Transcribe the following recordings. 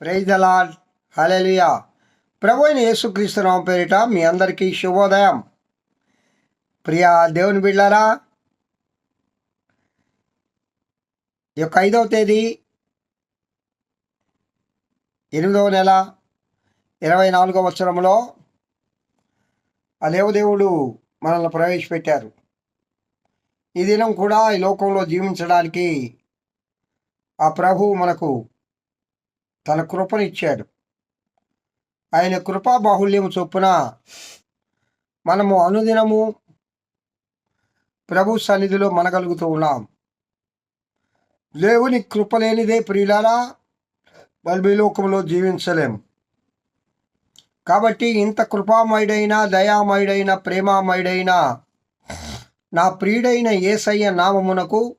ప్రైజలాడ్ hallelujah ప్రభు అయిన యేసుక్రీస్తునామం పేరిట మీ అందరికీ శుభోదయం. ప్రియా దేవుని బిళ్ళారా ఈ యొక్క ఐదవ తేదీ ఎనిమిదవ నెల ఇరవై నాలుగవ సంవత్సరంలో ఆ దేవదేవుడు మనల్ని ప్రవేశపెట్టారు. ఈ దినం కూడా ఈ లోకంలో జీవించడానికి ఆ ప్రభు మనకు తన కృపనిచ్చాడు. ఆయన కృపా బాహుల్యం చొప్పున మనము అనుదినము ప్రభు సన్నిధిలో మనగలుగుతూ ఉన్నాం. దేవుని కృప లేనిదే ప్రియులారా లోకంలో జీవించలేం. కాబట్టి ఇంత కృపామయుడైన దయామయుడైన ప్రేమామయుడైన నా ప్రియుడైన ఏసయ్య నామమునకు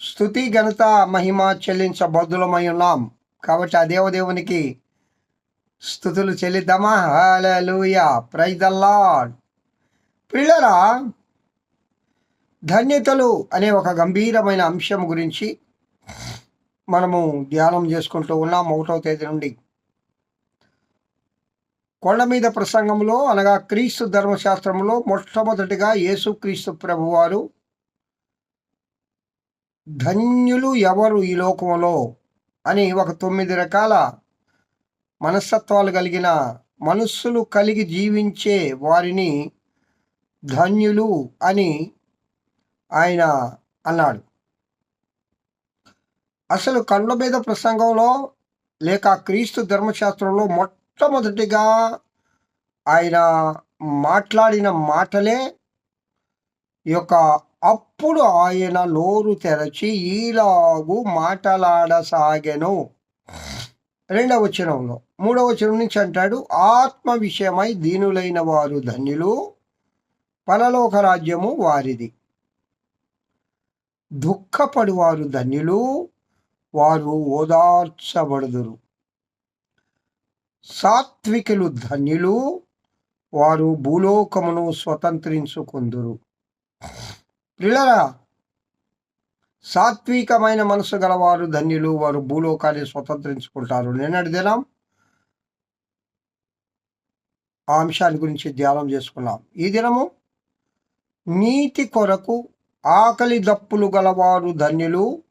స్థుతి ఘనత మహిమ చెల్లించబద్దులమై ఉన్నాం. కాబట్టి ఆ దేవదేవునికి స్థుతులు చెల్లిద్దామా? హల్లెలూయా. ప్రైజ్ ద లార్డ్ ధన్యతలు అనే ఒక గంభీరమైన అంశం గురించి మనము ధ్యానం చేసుకుంటూ ఉన్నాం ఒకటో తేదీ నుండి. కొండ మీద ప్రసంగంలో అనగా క్రీస్తు ధర్మశాస్త్రంలో మొట్టమొదటిగా యేసుక్రీస్తు ప్రభువారు ధన్యులు ఎవరు ఈ లోకంలో అని ఒక తొమ్మిది రకాల మనస్తత్వాలు కలిగిన మనస్సులు కలిగి జీవించే వారిని ధన్యులు అని ఆయన అన్నాడు. అసలు కండ్ల మీద ప్రసంగంలో లేక క్రీస్తు ధర్మశాస్త్రంలో మొట్టమొదటిగా ఆయన మాట్లాడిన మాటలే ఈ యొక్క అప్పుడు ఆయన నోరు తెరచి ఈలాగు మాటలాడసాగెను. రెండవ వచనంలో మూడవ వచనం నుంచి అంటాడు ఆత్మ విషయమై దీనులైన వారు ధన్యులు పరలోక రాజ్యము వారిది. దుఃఖపడువారు ధన్యులు వారు ఓదార్చబడుదురు. సాత్వికులు ధన్యులు వారు భూలోకమును స్వతంత్రించుకుందురు. ప్రిలరా సాత్వికమైన మనసు గలవారు ధన్యులు వారు భూలోకాన్ని స్వతంత్రించుకుంటారు. నిన్నటి దినం ఆ అంశాన్ని గురించి ధ్యానం చేసుకున్నాం. ఈ దినము నీతి కొరకు ఆకలి దప్పులు గలవారు ధన్యులు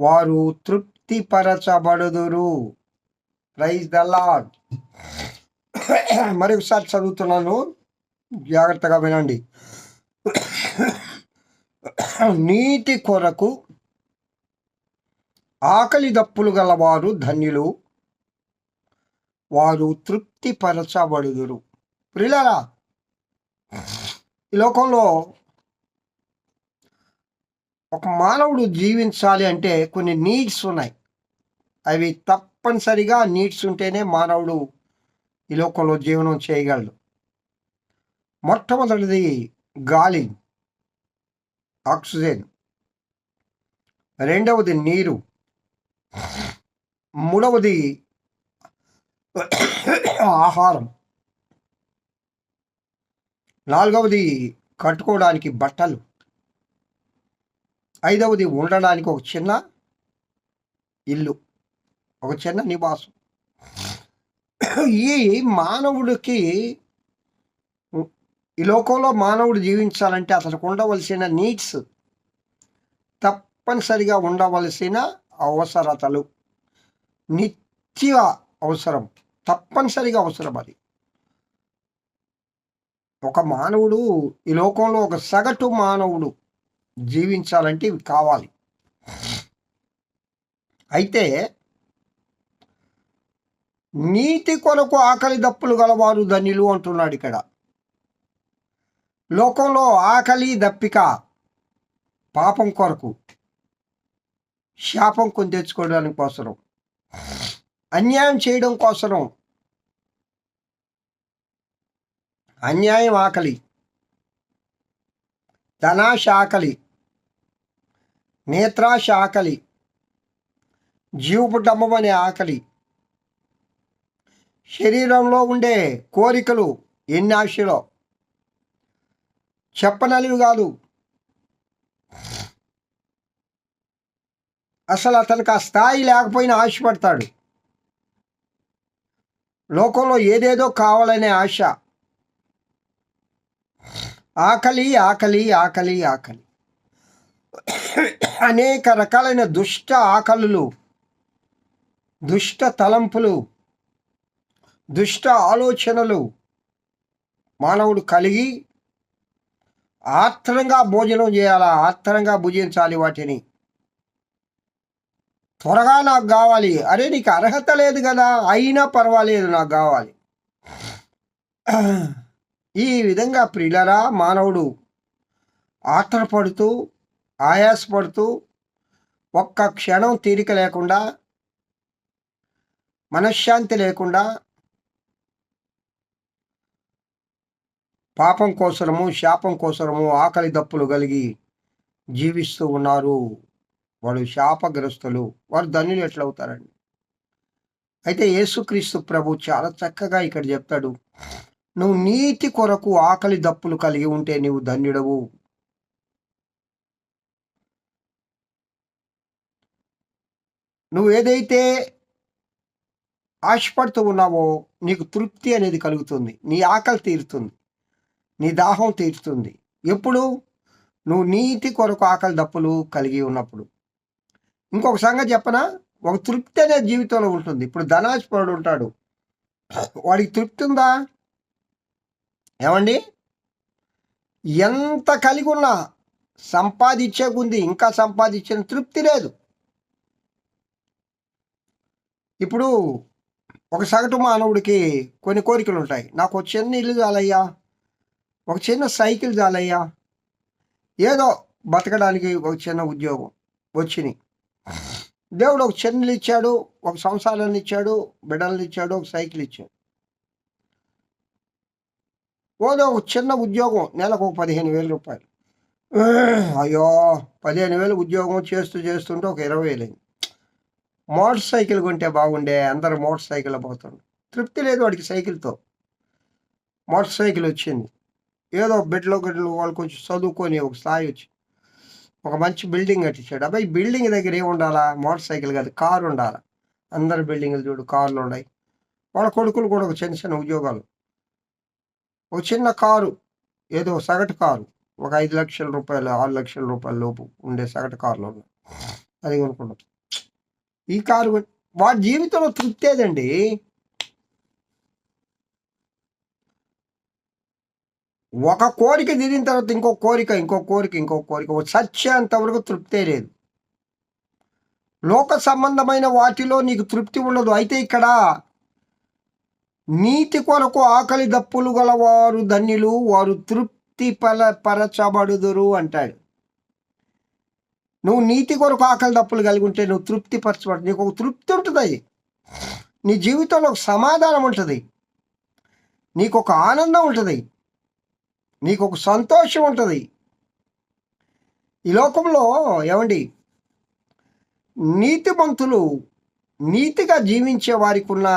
వారు తృప్తిపరచబడుదురు. ప్రైజ్ ద లాడ్ మరొకసారి చదువుతున్నాను. జాగ్రత్తగా వినండి. నీతి కొరకు ఆకలి దప్పులు గలవారు ధన్యులు. వారు తృప్తిపరచబడుదురు. ప్రిలరా ఈ లోకంలో ఒక మానవుడు జీవించాలి అంటే కొన్ని నీడ్స్ ఉన్నాయి. అవి తప్పనిసరిగా నీడ్స్ ఉంటేనే మానవుడు ఈ లోకంలో జీవనం చేయగలడు. మొట్టమొదటిది గాలి. ఆక్సిజన్. రెండవది నీరు. మూడవది ఆహారం. నాలుగవది కట్టుకోవడానికి బట్టలు. ఐదవది ఉండడానికి ఒక చిన్న ఇల్లు. ఒక చిన్న నివాసం. ఈ మానవుడికి ఈ లోకంలో మానవుడు జీవించాలంటే అతనికి ఉండవలసిన నీడ్స్ తప్పనిసరిగా ఉండవలసిన అవసరతలు. నిత్య అవసరం తప్పనిసరిగా అవసరం అది. ఒక మానవుడు ఈ లోకంలో ఒక సగటు మానవుడు జీవించాలంటే ఇవి కావాలి. అయితే నీతి కొరకు ఆకలి దప్పులు గలవారు ధనిలు అంటున్నాడు ఇక్కడ. లోకంలో ఆకలి దప్పిక పాపం కొరకు శాపం కొని తెచ్చుకోవడానికి కోసరం. అన్యాయం చేయడం కోసరం. అన్యాయం ఆకలి. ధనాశ ఆకలి. నేత్రాశ ఆకలి. జీవపు డమ్మం అనే ఆకలి. శరీరంలో ఉండే కోరికలు ఎన్ని ఆశలో? చెప్పనలివి కాదు. అసలు అతనికి ఆ స్థాయి లేకపోయినా ఆశపడతాడు లోకంలో ఏదేదో కావాలనే ఆశ. ఆకలి ఆకలి ఆకలి ఆకలి. అనేక రకాలైన దుష్ట ఆకలులు దుష్ట తలంపులు దుష్ట ఆలోచనలు మానవుడు కలిగి ఆత్రంగా భోజనం చేయాలా? ఆత్రంగా భుజించాలి వాటిని. త్వరగా నాకు కావాలి. అరే నీకు అర్హత లేదు కదా. అయినా పర్వాలేదు నాకు కావాలి. ఈ విధంగా ప్రిలరా మానవుడు ఆత్రపడుతూ ఆయాసపడుతూ ఒక్క క్షణం తీరిక లేకుండా మనశ్శాంతి లేకుండా పాపం కోసరము శాపం కోసరము ఆకలి దప్పులు కలిగి జీవిస్తూ ఉన్నారు. వాడు శాపగ్రస్తులు. వారు ధనులు ఎట్లవుతారండి? అయితే యేసుక్రీస్తు ప్రభు చాలా చక్కగా ఇక్కడ చెప్తాడు. నువ్వు నీతి కొరకు ఆకలి దప్పులు కలిగి ఉంటే నీవు ధన్యుడవు. నువ్వు ఏదైతే ఆశపడుతూ ఉన్నావో నీకు తృప్తి అనేది కలుగుతుంది. నీ ఆకలి తీరుతుంది. నీ దాహం తీరుతుంది. ఎప్పుడు? నువ్వు నీతి కొరకు ఆకలి దప్పులు కలిగి ఉన్నప్పుడు. ఇంకొక సంగతి చెప్పనా? ఒక తృప్తి అనేది జీవితంలో ఉంటుంది. ఇప్పుడు ధనాశపరుడు ఉంటాడు. వాడికి తృప్తి ఉందా? ఏమండి? ఎంత కలిగి ఉన్నా సంపాదించే ఉంది ఇంకా సంపాదించిన తృప్తి లేదు. ఇప్పుడు ఒక సగటు మానవుడికి కొన్ని కోరికలు ఉంటాయి. నాకు ఒక చిన్న ఇల్లు చాలయ్యా. ఒక చిన్న సైకిల్ చాలయ్యా. ఏదో బతకడానికి ఒక చిన్న ఉద్యోగం వచ్చినాయి దేవుడు ఒక చెన్నెలు ఇచ్చాడు ఒక సంసారాన్ని ఇచ్చాడు బిడ్డలను ఇచ్చాడు ఒక సైకిల్ ఇచ్చాడు. ఓదో ఒక చిన్న ఉద్యోగం నెలకు ఒక పదిహేను వేల రూపాయలు. అయ్యో పదిహేను వేలు ఉద్యోగం చేస్తూ చేస్తుంటే ఒక ఇరవై వేలు అయింది. మోటార్ సైకిల్ కొంటే బాగుండే అందరు మోటార్ సైకిల్ పోతుండ్రు తృప్తి లేదు వాడికి సైకిల్తో. మోటార్ సైకిల్ వచ్చింది. ఏదో బిడ్డలో గడ్డలు వాళ్ళు కొంచెం చదువుకొని ఒక స్థాయి వచ్చి ఒక మంచి బిల్డింగ్ కట్టించాడు. అబ్బాయి బిల్డింగ్ దగ్గర ఏముండాలా ఉండాలా? మోటార్ సైకిల్ కాదు కారు ఉండాలా? అందరు బిల్డింగ్లు చూడు కార్లు ఉన్నాయి. వాళ్ళ కొడుకులు కూడా ఒక చిన్న చిన్న ఉద్యోగాలు. ఒక చిన్న కారు ఏదో సగటు కారు ఒక ఐదు లక్షల రూపాయలు ఆరు లక్షల రూపాయల లోపు ఉండే సగటు కారులో ఉన్నాయి అది కొనుక్కుంటాం ఈ కారు వాడి జీవితంలో తృప్తి ఏదండి? ఒక కోరిక తీరిన తర్వాత ఇంకో కోరిక ఇంకో కోరిక ఇంకో కోరిక. సత్యంత వరకు తృప్తే లేదు. లోక సంబంధమైన వాటిలో నీకు తృప్తి ఉండదు. అయితే ఇక్కడ నీతి కొరకు ఆకలి దప్పులు గలవారు ధన్యులు వారు తృప్తి పల పరచబడుదురు అంటాడు. నువ్వు నీతి కొరకు ఆకలి దప్పులు కలిగి ఉంటే నువ్వు తృప్తి పరచబడు నీకు ఒక తృప్తి ఉంటుంది నీ జీవితంలో ఒక సమాధానం ఉంటుంది. నీకు ఒక ఆనందం ఉంటుంది. నీకు ఒక సంతోషం ఉంటుంది ఈ లోకంలో ఏమండి? నీతిమంతులు నీతిగా జీవించే వారికి ఉన్న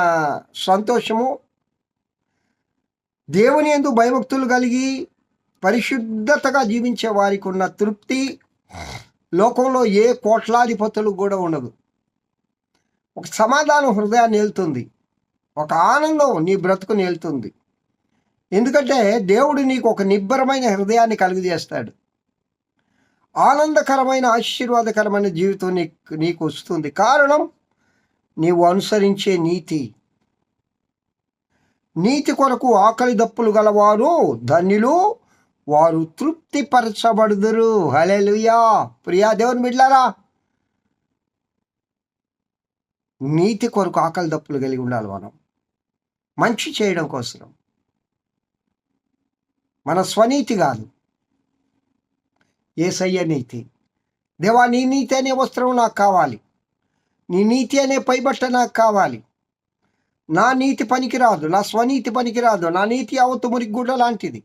సంతోషము దేవుని ఎందు భయభక్తులు కలిగి పరిశుద్ధతగా జీవించే వారికి ఉన్న తృప్తి లోకంలో ఏ కోట్లాధిపతులు కూడా ఉండదు. ఒక సమాధానం హృదయాన్ని వెళ్తుంది ఒక ఆనందం నీ బ్రతుకు నేలుతుంది ఎందుకంటే దేవుడు నీకు ఒక నిబ్బరమైన హృదయాన్ని కలుగజేస్తాడు. ఆనందకరమైన ఆశీర్వాదకరమైన జీవితం నీకు నీకు వస్తుంది. కారణం నీవు అనుసరించే నీతి. నీతి కొరకు ఆకలి దప్పులు గలవారు ధన్యులు వారు తృప్తి పరచబడుదురు హలెలుయా ప్రియా దేవుని బిడ్లారా నీతి కొరకు ఆకలి దప్పులు కలిగి ఉండాలి మనం. మంచి చేయడం కోసం మన స్వనీతి కాదు. ఏసయ్య నీతి. దేవా నీ నీతి అనే వస్త్రం నాకు కావాలి. నీ నీతి అనే పైబట్ట నాకు కావాలి. నా నీతి పనికిరాదు నా స్వనీతి పనికిరాదు నా నీతి అవతు మురిగ్గుడ్డ లాంటిది.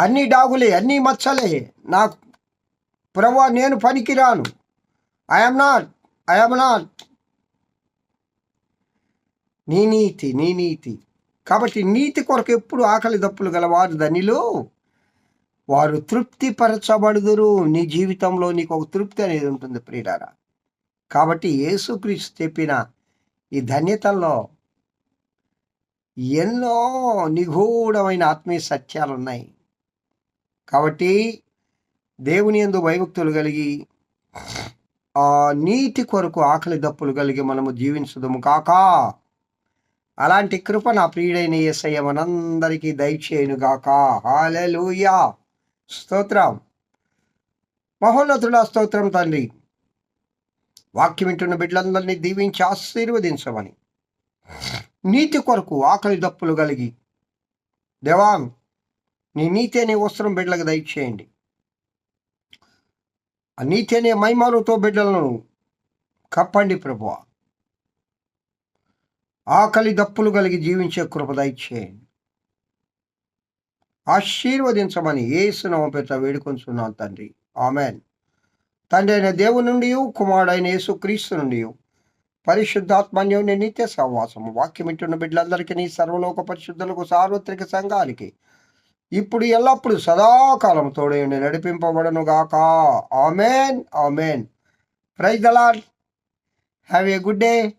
అన్ని డాగులే అన్ని మచ్చలే. నాకు ప్రభు నేను పనికిరాను. ఐఎమ్ నాట్ ఐఎమ్ నాట్ నీ నీతి నీ నీతి. కాబట్టి నీతి కొరకు ఎప్పుడు ఆకలి దప్పులు గలవారు ధనిలో? వారు తృప్తిపరచబడుదురు. నీ జీవితంలో నీకు ఒక తృప్తి అనేది ఉంటుంది ప్రియులారా. కాబట్టి యేసుక్రీస్తు చెప్పిన ఈ ధన్యతల్లో ఎన్నో నిగూఢమైన ఆత్మీయ సత్యాలు ఉన్నాయి. కాబట్టి దేవుని యందు భయభక్తులు కలిగి నీటి కొరకు ఆకలి దప్పులు కలిగి మనము జీవించదము కాక. అలాంటి కృప నా ప్రియుడైన ఏసయ్య మనందరికీ దయచేయునుగాక. హాలూయా స్తోత్రం. మహోన్నతుడా స్తోత్రం తండ్రి. వాక్యం వింటున్న బిడ్డలందరినీ దీవించి ఆశీర్వదించమని. నీతి కొరకు ఆకలి దప్పులు కలిగి. దేవాంగ్ నీ నీతి వస్త్రం బిడ్డలకు దయచేయండి. ఆ నీతేనే అనే బిడ్డలను కప్పండి ప్రభువా. ఆకలి దప్పులు కలిగి జీవించే కృప ఆశీర్వదించమని ఏసునామ పేట వేడుకొంచున్నాను తండ్రి. ఆమెన్. తండ్రి అయిన దేవుని నుండి కుమారుడైన యేసు క్రీస్తు నుండి పరిశుద్ధాత్మన్యం నిత్య సహవాసము వాక్యమిట్టున్న బిడ్డలందరికీ నీ సర్వలోక పరిశుద్ధులకు సార్వత్రిక సంఘానికి ఇప్పుడు ఎల్లప్పుడు సదాకాలం తోడేయండి నడిపింపబడను గాక amen. Amen. Praise the lord have a good day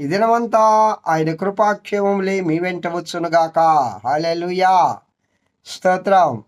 ఈ దినమంతా ఆయన కృపాక్షేమములే మీ వెంట వచ్చునుగాక. హాలెలుయా స్తోత్రం.